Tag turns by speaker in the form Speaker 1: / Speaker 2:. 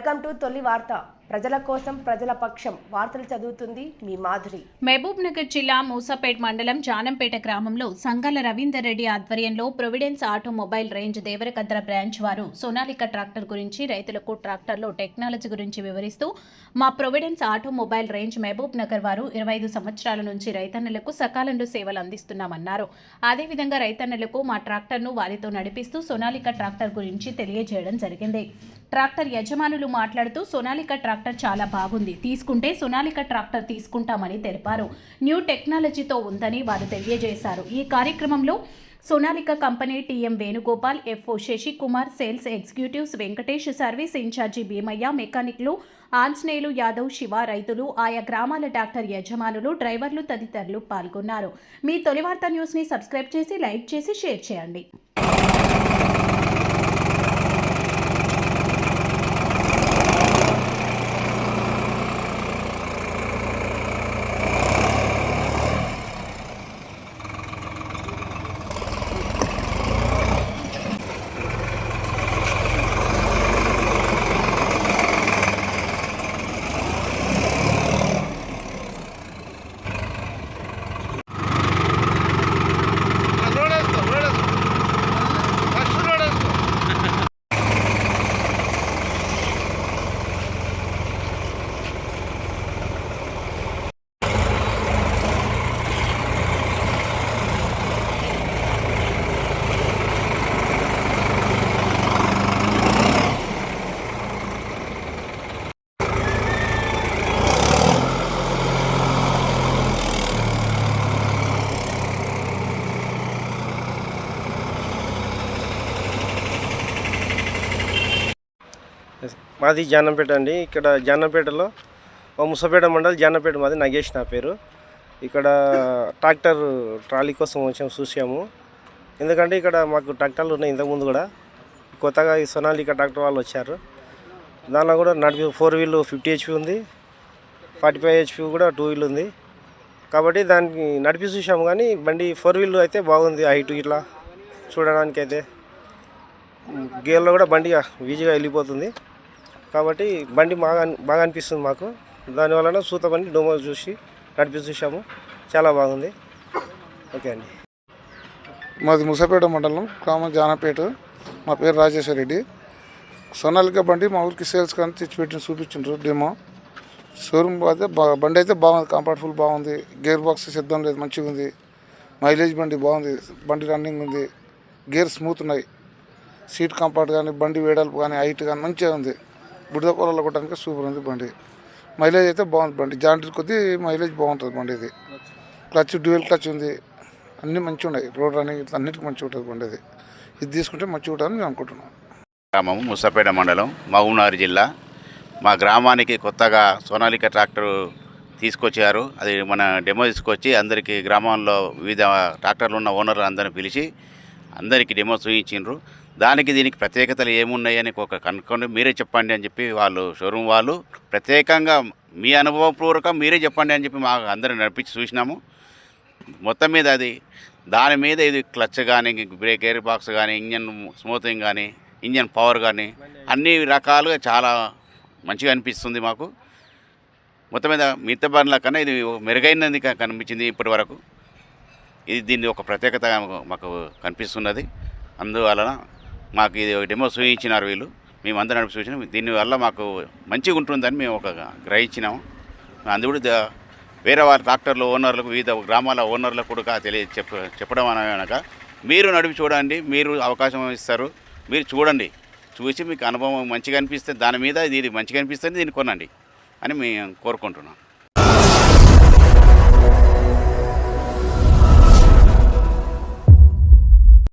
Speaker 1: Welcome to తొలి వార్త. ప్రజల కోసం ప్రజల పక్షం. వార్తలు చదువుతుంది మీ మాధురి.
Speaker 2: మహబూబ్ నగర్ జిల్లా మూసాపేట్ మండలం జానంపేట గ్రామంలో సంగల రవీందర్ రెడ్డి ఆధ్వర్యంలో Providence automobile range Devarakadra branch వారు సోనాలిక ట్రాక్టర్ గురించి రైతులకు ట్రాక్టర్లో టెక్నాలజీ గురించి వివరిస్తూ మా providence automobile range Mahabubnagar వారు ఇరవై ఐదు సంవత్సరాల నుంచి రైతన్నలకు సకాలంలో సేవలు అందిస్తున్నామన్నారు. అదేవిధంగా రైతన్నలకు మా ట్రాక్టర్ను వారితో నడిపిస్తూ సోనాలిక ట్రాక్టర్ గురించి తెలియజేయడం జరిగింది. ట్రాక్టర్ యజమానులు మాట్లాడుతూ సోనాలిక ట్రాక్టర్ చాలా బాగుంది. తీసుకుంటే సోనాలిక ట్రాక్టర్ తీసుకుంటామని తెలిపారు. న్యూ టెక్నాలజీతో ఉందని వారు తెలియజేశారు. ఈ కార్యక్రమంలో Sonalika company TM Venugopal FO Sasikumar sales executives Venkatesh service incharge Bheemaiah మెకానిక్లు Anjaneyulu Yadav Shiva రైతులు ఆయా గ్రామాల డాక్టర్ యజమానులు డ్రైవర్లు తదితరులు పాల్గొన్నారు. మీ తొలి వార్త న్యూస్ని సబ్స్క్రైబ్ చేసి లైక్ చేసి షేర్ చేయండి.
Speaker 3: మాది జానంపేట అండి. ఇక్కడ జానంపేటలో మా ముసపేట మండలి జానంపేట మాది నగేష్ నా పేరు. ఇక్కడ ట్రాక్టర్ ట్రాలీ కోసం వచ్చాము చూసాము. ఎందుకంటే ఇక్కడ మాకు ట్రాక్టర్లు ఉన్నాయి ఇంతకుముందు కూడా. కొత్తగా ఈ సొనాలిక ట్రాక్టర్ వాళ్ళు వచ్చారు. దానిలో కూడా నడిపి ఫోర్ వీల్ ఫిఫ్టీ హెచ్పి ఉంది. ఫార్టీ ఫైవ్ హెచ్పి కూడా టూ వీల్ ఉంది. కాబట్టి దానికి నడిపి చూసాము కానీ బండి ఫోర్ వీల్ అయితే బాగుంది హైట్ ఇట్లా చూడడానికి అయితే గేర్లో కూడా బండి ఈజీగా వెళ్ళిపోతుంది. కాబట్టి బండి బాగా బాగా అనిపిస్తుంది మాకు. దానివలన సూత బండి డోమో చూసి నడిపి చూసాము. చాలా బాగుంది. ఓకే అండి.
Speaker 4: మాది ముసాపేట మండలం గ్రామం జానపేట. మా పేరు రాజేశ్వర రెడ్డి. సోనాలిక బండి మా ఊరికి సేల్స్ కానీ తెచ్చిపెట్టి చూపించిండ్రు డెమో. షోరూమ్ అయితే బండి అయితే బాగుంది కంఫర్టబుల్ బాగుంది. గేర్ బాక్స్ సిద్ధం లేదు మంచిగా ఉంది. మైలేజ్ బండి బాగుంది బండి రన్నింగ్ ఉంది. గేర్ స్మూత్ ఉన్నాయి. సీట్ కంఫర్ట్ కానీ బండి వేడల్పు కానీ హైట్ కానీ మంచిగా ఉంది. బుడిద కూరలో కొట్టడానికి సూపర్ ఉంది బండి. మైలేజ్ అయితే బాగుంది బండి. జాంటర్ కొద్దీ మైలేజ్ బాగుంటుంది బండి ఇది. క్లచ్ డ్యూయల్ క్లచ్ ఉంది. అన్నీ మంచిగా ఉన్నాయి. రోడ్ రన్నింగ్ ఇట్లా అన్నిటికీ మంచిగా ఉంటుంది బండి ఇది. ఇది తీసుకుంటే మంచిగా ఉంటుందని నేను అనుకుంటున్నాను
Speaker 5: గ్రామం ముసాపేట మండలం మహబూబ్నగర్ జిల్లా. మా గ్రామానికి కొత్తగా సోనాలిక ట్రాక్టర్ తీసుకొచ్చారు. అది మన డెమో తీసుకొచ్చి అందరికీ గ్రామంలో వివిధ ట్రాక్టర్లు ఉన్న ఓనర్లు అందరిని పిలిచి అందరికీ డెమో చూపించిండ్రు దానికి దీనికి ప్రత్యేకతలు ఏమున్నాయని ఒక కనుక్కొని మీరే చెప్పండి అని చెప్పి వాళ్ళు షోరూమ్ వాళ్ళు ప్రత్యేకంగా మీ అనుభవపూర్వకం మీరే చెప్పండి అని చెప్పి మాకు అందరిని నడిపించి చూసినాము. మొత్తం మీద అది దాని మీద ఇది క్లచ్ కానీ బ్రేక్ ఎయిర్ బాక్స్ కానీ ఇంజన్ స్మూతింగ్ కానీ ఇంజన్ పవర్ కానీ అన్ని రకాలుగా చాలా మంచిగా అనిపిస్తుంది మాకు. మొత్తం మీద మిగతా బండ్ల కన్నా ఇది మెరుగైనది కనిపించింది ఇప్పటి వరకు. ఇది దీన్ని ఒక ప్రత్యేకత మాకు కనిపిస్తున్నది. అందువలన మాకు ఇది డెమో చూపించినారు వీళ్ళు. మేము నడిపి చూసినాం. దీనివల్ల మాకు మంచిగా ఉంటుందని మేము ఒక గ్రహించినాము అందుకు వేరే వారి ట్రాక్టర్లు ఓనర్లకు వివిధ గ్రామాల ఓనర్లకు కూడా తెలియ చెప్ప చెప్పడం అనగా మీరు నడిపి చూడండి మీరు అవకాశం ఇస్తారు మీరు చూడండి. చూసి మీకు అనుభవం మంచిగా అనిపిస్తే దాని మీద ఇది మంచిగా అనిపిస్తే దీన్ని కొనండి అని మేము కోరుకుంటున్నాం.